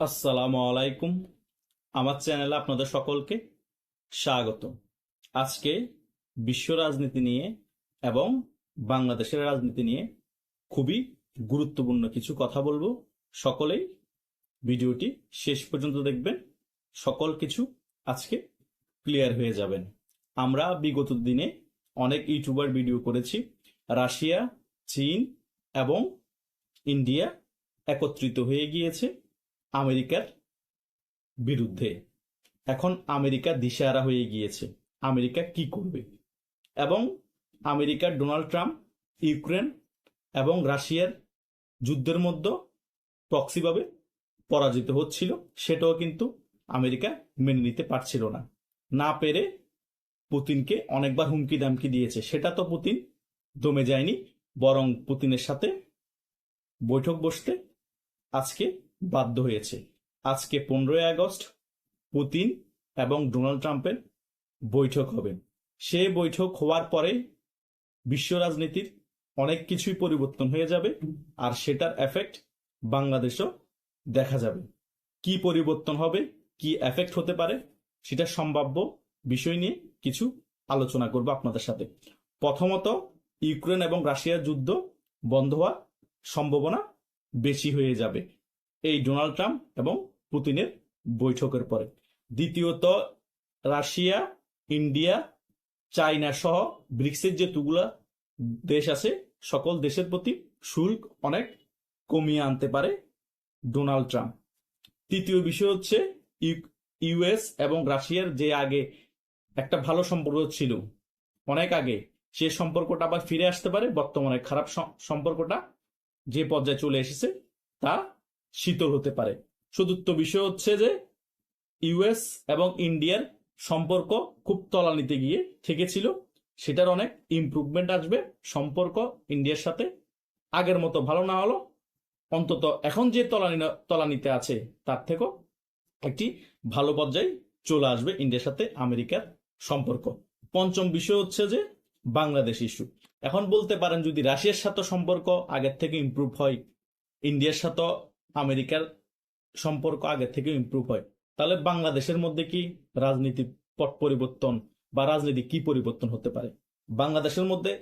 আসসালামু আলাইকুম। আমার চ্যানেলে আপনাদের সকলকে স্বাগত আজকে বিশ্ব রাজনীতি নিয়ে এবং বাংলাদেশের রাজনীতি নিয়ে খুবই গুরুত্বপূর্ণ কিছু কথা বলব। সকলেই ভিডিওটি শেষ পর্যন্ত দেখবেন। সকল কিছু আজকে ক্লিয়ার হয়ে যাবেন। আমরা বিগত দিনে অনেক ইউটিউবার ভিডিও করেছি। রাশিয়া, চীন এবং ইন্ডিয়া একত্রিত হয়ে গিয়েছে। আমেরিকার বিরুদ্ধে। এখন আমেরিকা দিশেহারা হয়ে গিয়েছে। আমেরিকা কি করবে? এবং আমেরিকার ডোনাল্ড ট্রাম্প, ইউক্রেন এবং রাশিয়ার যুদ্ধের মধ্যে প্রক্সিভাবে পরাজিত হচ্ছিল, সেটাও কিন্তু আমেরিকা মেনে নিতে পারছিল না। না পেরে পুতিনকে অনেকবার হুমকি দামকি দিয়েছে। সেটা তো পুতিন দমে যায়নি, বরং পুতিনের সাথে বৈঠক বসতে আজকে বাধ্য হয়েছে। আজকে পনেরোই আগস্ট পুতিন এবং ডোনাল্ড ট্রাম্পের বৈঠক হবে। সে বৈঠক হওয়ার পরে বিশ্ব রাজনীতির অনেক কিছুই পরিবর্তন হয়ে যাবে আর সেটার এফেক্ট বাংলাদেশও দেখা যাবে। কি পরিবর্তন হবে, কি এফেক্ট হতে পারে, সেটা সম্ভাব্য বিষয় নিয়ে কিছু আলোচনা করব আপনাদের সাথে। প্রথমত, ইউক্রেন এবং রাশিয়ার যুদ্ধ বন্ধ হওয়ার সম্ভাবনা বেশি হয়ে যাবে। এই ডোনাল্ড ট্রাম্প এবং পুতিনের বৈঠকের পরে। দ্বিতীয়ত, রাশিয়া, ইন্ডিয়া চাইনা সহ ব্রিক্সের যে তুগুলা দেশ আছে, সকল দেশের প্রতি শুল্ক অনেক কমিয়ে আনতে পারে ডোনাল্ড ট্রাম্প। তৃতীয় বিষয় হচ্ছে ইউএস এবং রাশিয়ার যে আগে একটা ভালো সম্পর্ক ছিল, অনেক আগে, সে সম্পর্কটা আবার ফিরে আসতে পারে। বর্তমানে খারাপ সম্পর্কটা যে পর্যায়ে চলে এসেছে, তা শীতল হতে পারে। চতুর্থ বিষয় হচ্ছে যে ইউএস এবং ইন্ডিয়ার সম্পর্ক খুব তলানিতে গিয়ে ঠেকেছিল। সেটার অনেক ইমপ্রুভমেন্ট আসবে। সম্পর্ক ইন্ডিয়ার সাথে আগের মতো ভালো না হলো। অন্তত এখন যে তলানি তলানিতে আছে, তার থেকেও একটি ভালো পর্যায়ে চলে আসবে ইন্ডিয়ার সাথে আমেরিকার সম্পর্ক। পঞ্চম বিষয় হচ্ছে যে বাংলাদেশ ইস্যু এখন বলতে পারেন যদি রাশিয়ার সাথে সম্পর্ক আগের থেকে ইমপ্রুভ হয়, ইন্ডিয়ার সাথে আমেরিকার সম্পর্ক আগের থেকে ইমপ্রুভ হয়। তাহলে বাংলাদেশের মধ্যে কি রাজনীতি পট পরিবর্তন বা রাজনীতি কি পরিবর্তন হতে পারে? বাংলাদেশের মধ্যে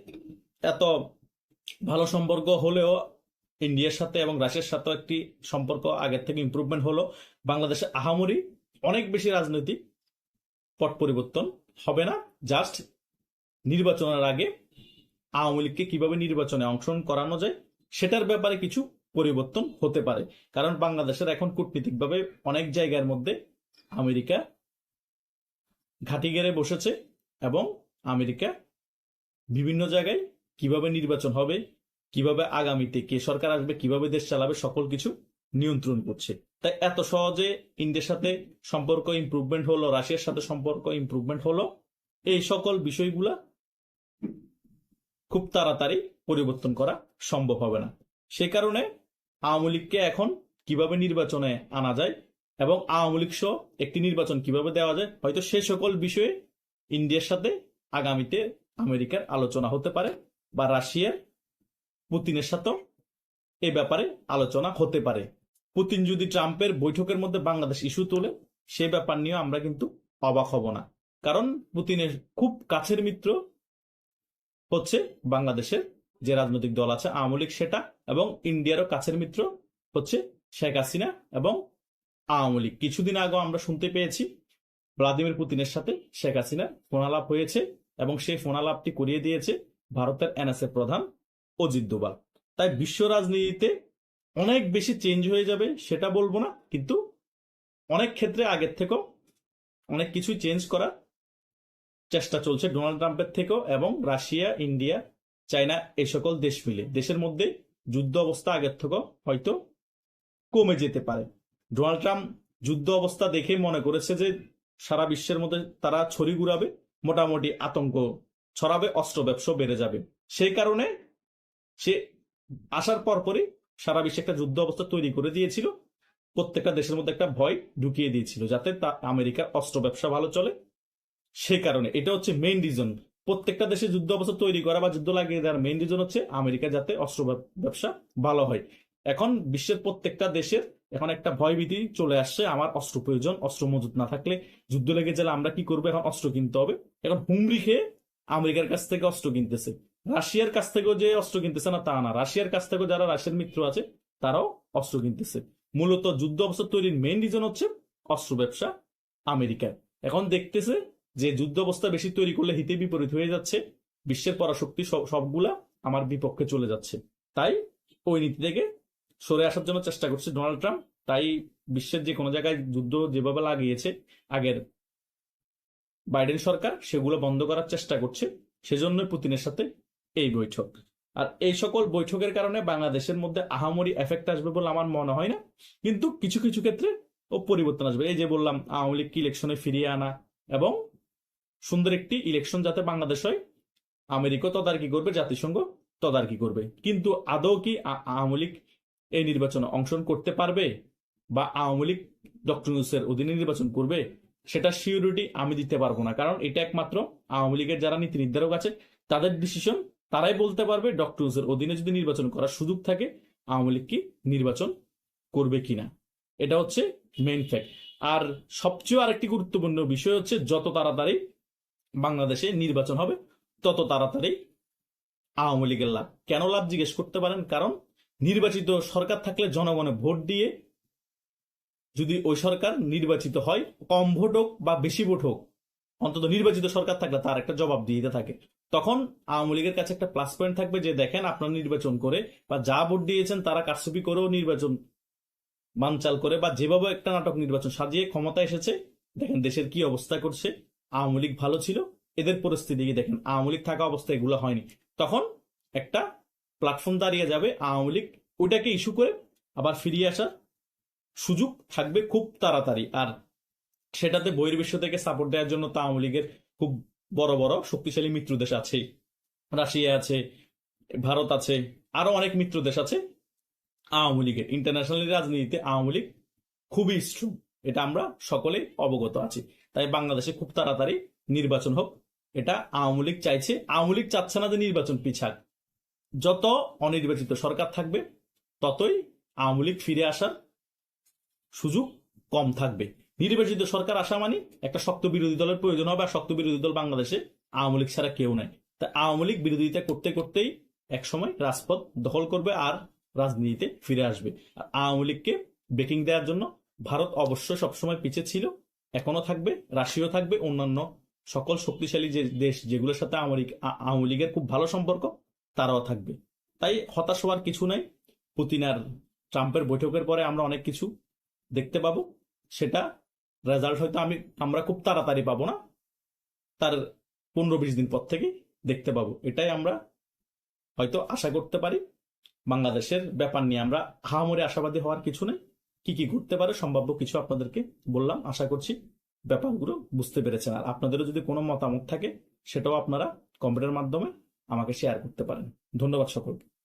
এত ভালো সম্পর্ক হলেও ইন্ডিয়ার সাথে এবং রাশিয়ার সাথে একটি সম্পর্ক আগের থেকে ইমপ্রুভমেন্ট হলো। বাংলাদেশে আহামরি অনেক বেশি রাজনৈতিক পট পরিবর্তন হবে না। জাস্ট নির্বাচনের আগে আওয়ামী লীগকে কীভাবে নির্বাচনে অংশগ্রহণ করানো যায়, সেটার ব্যাপারে কিছু পরিবর্তন হতে পারে। কারণ বাংলাদেশের এখন কূটনীতিকভাবে অনেক জায়গার মধ্যে আমেরিকা ঘাঁটি গেড়ে বসেছে এবং আমেরিকা বিভিন্ন জায়গায় কীভাবে নির্বাচন হবে, কীভাবে আগামীতে কে সরকার আসবে, কীভাবে দেশ চালাবে, সকল কিছু নিয়ন্ত্রণ করছে। তাই এত সহজে ইন্ডিয়ার সাথে সম্পর্ক ইমপ্রুভমেন্ট হলো, রাশিয়ার সাথে সম্পর্ক ইমপ্রুভমেন্ট হলো, এই সকল বিষয়গুলা খুব তাড়াতাড়ি পরিবর্তন করা সম্ভব হবে না। সে কারণে আওয়ামী লীগকে এখন কীভাবে নির্বাচনে আনা যায় এবং আওয়ামী লীগ সহ একটি নির্বাচন কীভাবে দেওয়া যায়, হয়তো সে সকল বিষয়ে ইন্ডিয়ার সাথে আগামীতে আমেরিকার আলোচনা হতে পারে বা রাশিয়ার পুতিনের সাথেও এ ব্যাপারে আলোচনা হতে পারে। পুতিন যদি ট্রাম্পের বৈঠকের মধ্যে বাংলাদেশ ইস্যু তোলে, সে ব্যাপার নিয়ে আমরা কিন্তু অবাক হব না। কারণ পুতিনের খুব কাছের মিত্র হচ্ছে বাংলাদেশের যে রাজনৈতিক দল আছে আওয়ামী লীগ, সেটা এবং ইন্ডিয়ারও কাছের মিত্র হচ্ছে শেখ হাসিনা এবং আওয়ামী লীগ। কিছুদিন আগেও আমরা শুনতে পেয়েছি, ভ্লাদিমির পুতিনের সাথে শেখ হাসিনার ফোনালাপ হয়েছে এবং সেই ফোনালাপটি করিয়ে দিয়েছে ভারতের এনএসএ প্রধান অজিত দোবাল তাই বিশ্ব রাজনীতিতে অনেক বেশি চেঞ্জ হয়ে যাবে সেটা বলব না, কিন্তু অনেক ক্ষেত্রে আগের থেকেও অনেক কিছুই চেঞ্জ করার চেষ্টা চলছে ডোনাল্ড ট্রাম্পের থেকেও এবং রাশিয়া, ইন্ডিয়া, চায়না এই সকল দেশ মিলে। দেশের মধ্যে যুদ্ধ অবস্থা আগের থেকেও হয়তো কমে যেতে পারে। ডোনাল্ড ট্রাম্প যুদ্ধ অবস্থা দেখে মনে করেছে যে সারা বিশ্বের মধ্যে তারা ছড়ি ঘুরাবে মোটামুটি আতঙ্ক ছড়াবে, অস্ত্র ব্যবসা বেড়ে যাবে। সেই কারণে সে আসার পরপরই সারা বিশ্বে একটা যুদ্ধ অবস্থা তৈরি করে দিয়েছিল। প্রত্যেকটা দেশের মধ্যে একটা ভয় ঢুকিয়ে দিয়েছিল যাতে তা আমেরিকার অস্ত্র ব্যবসা ভালো চলে। সে কারণে এটা হচ্ছে মেইন রিজন প্রত্যেকটা দেশে যুদ্ধ অবস্থা তৈরি করা বা যুদ্ধ লাগিয়ে দেওয়ার মেইন রিজন হচ্ছে আমেরিকা যাতে অস্ত্র ব্যবসা ভালো হয়। এখন বিশ্বের প্রত্যেকটা দেশের এখন একটা ভয়ভীতি চলে আসছে, আমার অস্ত্র প্রয়োজন, অস্ত্র মজুত না থাকলে যুদ্ধ লেগে গেলে আমরা কি করব? এখন অস্ত্র কিনতে হবে। এখন হুমড়ি খেয়ে আমেরিকার কাছ থেকে অস্ত্র কিনতেছে। রাশিয়ার কাছ থেকেও যে অস্ত্র কিনতেছে না তা না। রাশিয়ার কাছ থেকেও যারা রাশিয়ার মিত্র আছে, তারাও অস্ত্র কিনতেছে। মূলত যুদ্ধ অবস্থা তৈরির মেইন রিজন হচ্ছে অস্ত্র ব্যবসা আমেরিকার এখন দেখতেছে যে যুদ্ধ অবস্থা বেশি তৈরি করলে হিতে বিপরীত হয়ে যাচ্ছে, বিশ্বের পরাশক্তি সব- সবগুলা আমার বিপক্ষে চলে যাচ্ছে। তাই ওই নীতি থেকে সরে আসার জন্য চেষ্টা করছে ডোনাল্ড ট্রাম্প। তাই বিশ্বের যে কোনো জায়গায় যুদ্ধ যেভাবে লাগিয়েছে, আগের বাইডেন সরকার সেগুলো বন্ধ করার চেষ্টা করছে সেজন্য পুতিনের সাথে এই বৈঠক। আর এই সকল বৈঠকের কারণে বাংলাদেশের মধ্যে আহামরি এফেক্ট আসবে বলে আমার মনে হয় না, কিন্তু কিছু কিছু ক্ষেত্রে ও পরিবর্তন আসবে। এই যে বললাম, আওয়ামী লীগকে ইলেকশনে ফিরিয়ে আনা এবং সুন্দর একটি ইলেকশন যাতে বাংলাদেশ হয়, আমেরিকা তদারকি করবে, জাতিসংঘ তদারকি করবে। কিন্তু আদৌ কি আওয়ামী লীগ এই নির্বাচনে অংশগ্রহণ করতে পারবে বা আওয়ামী লীগ ডক্টর ইউনুসের অধীনে নির্বাচন করবে, সেটা সিউরিটি আমি দিতে পারব না। কারণ এটা একমাত্র আওয়ামী লীগের যারা নীতি নির্ধারক আছে, তাদের ডিসিশন তারাই বলতে পারবে ডক্টর ইউনুসের অধীনে যদি নির্বাচন করার সুযোগ থাকে, আওয়ামী লীগ কি নির্বাচন করবে কিনা। এটা হচ্ছে মেইন ফ্যাক্ট আর সবচেয়ে আরেকটি গুরুত্বপূর্ণ বিষয় হচ্ছে, যত তাড়াতাড়ি বাংলাদেশে নির্বাচন হবে, তত তাড়াতাড়ি আওয়ামী লীগের লাভ। কেন লাভ জিজ্ঞেস করতে পারেন? কারণ নির্বাচিত সরকার থাকলে জনগণে ভোট দিয়ে যদি ওই সরকার নির্বাচিত হয়, কম ভোট হোক বা বেশি ভোট হোক, অন্তত নির্বাচিত সরকার থাকলে তার একটা জবাব দিতে থাকে। তখন আওয়ামী লীগের কাছে একটা প্লাস পয়েন্ট থাকবে যে, দেখেন আপনারা নির্বাচন করে বা যা ভোট দিয়েছেন তারা কারচুপি করেও নির্বাচন বানচাল করে বা যেভাবে একটা নাটক নির্বাচন সাজিয়ে ক্ষমতা এসেছে, দেখেন দেশের কি অবস্থা করছে। আওয়ামী লীগ ভালো ছিল, এদের পরিস্থিতি দেখেন, আওয়ামী লীগ থাকা অবস্থায় এগুলো হয়নি। তখন একটা প্ল্যাটফর্ম দাঁড়িয়ে যাবে আওয়ামী লীগ, ওইটাকে ইস্যু করে আবার ফিরিয়ে আসার সুযোগ থাকবে খুব তাড়াতাড়ি। আর সেটাতে বহির্বিশ্ব থেকে সাপোর্ট দেওয়ার জন্য তো আওয়ামী লীগের খুব বড় বড়, শক্তিশালী মিত্র দেশ আছে। রাশিয়া আছে, ভারত আছে, আরও অনেক মিত্র দেশ আছে আওয়ামী লীগের। ইন্টারন্যাশনাল রাজনীতিতে আওয়ামী লীগ খুবই স্ট্রং এটা আমরা সকলে অবগত আছি। তাই বাংলাদেশে খুব তাড়াতাড়ি নির্বাচন হোক। এটা আওয়ামী লীগ চাইছে। আওয়ামী লীগ চাচ্ছে না যে নির্বাচন পিছাক। যত অনির্বাচিত সরকার থাকবে, ততই আওয়ামী লীগ ফিরে আসার সুযোগ কম থাকবে। নির্বাচিত সরকার আসা মানে একটা শক্ত বিরোধী দলের প্রয়োজন হবে, আর শক্ত বিরোধী দল বাংলাদেশে আওয়ামী লীগ ছাড়া কেউ নাই। তা আওয়ামী লীগ বিরোধিতা করতে করতেই একসময় রাজপথ দখল করবে আর রাজনীতিতে ফিরে আসবে। আর আওয়ামী লীগকে বেকিং দেওয়ার জন্য ভারত অবশ্যই সবসময় পিছিয়ে ছিল। এখনও থাকবে রাশিয়াও থাকবে, অন্যান্য সকল শক্তিশালী যে দেশ যেগুলোর সাথে আওয়ামী লীগ- আওয়ামী লীগের খুব ভালো সম্পর্ক, তারাও থাকবে। তাই হতাশ হওয়ার কিছু নাই। পুতিন আর ট্রাম্পের বৈঠকের পরে আমরা অনেক কিছু দেখতে পাবো। সেটা রেজাল্ট হয়তো আমি আমরা খুব তাড়াতাড়ি পাবো না। তার পনেরো বিশ দিন পর থেকে দেখতে পাবো। এটাই আমরা হয়তো আশা করতে পারি। বাংলাদেশের ব্যাপার নিয়ে আমরা হামরে আশাবাদী হওয়ার কিছু নেই। কি কি ঘটতে পারে, সম্ভাব্য কিছু আপনাদেরকে বললাম। আশা করছি ব্যাপারগুলো বুঝতে পেরেছেন। আর আপনাদেরও যদি কোনো মতামত থাকে, সেটাও আপনারা কম্পিউটার মাধ্যমে আমাকে শেয়ার করতে পারেন। ধন্যবাদ সকলকে।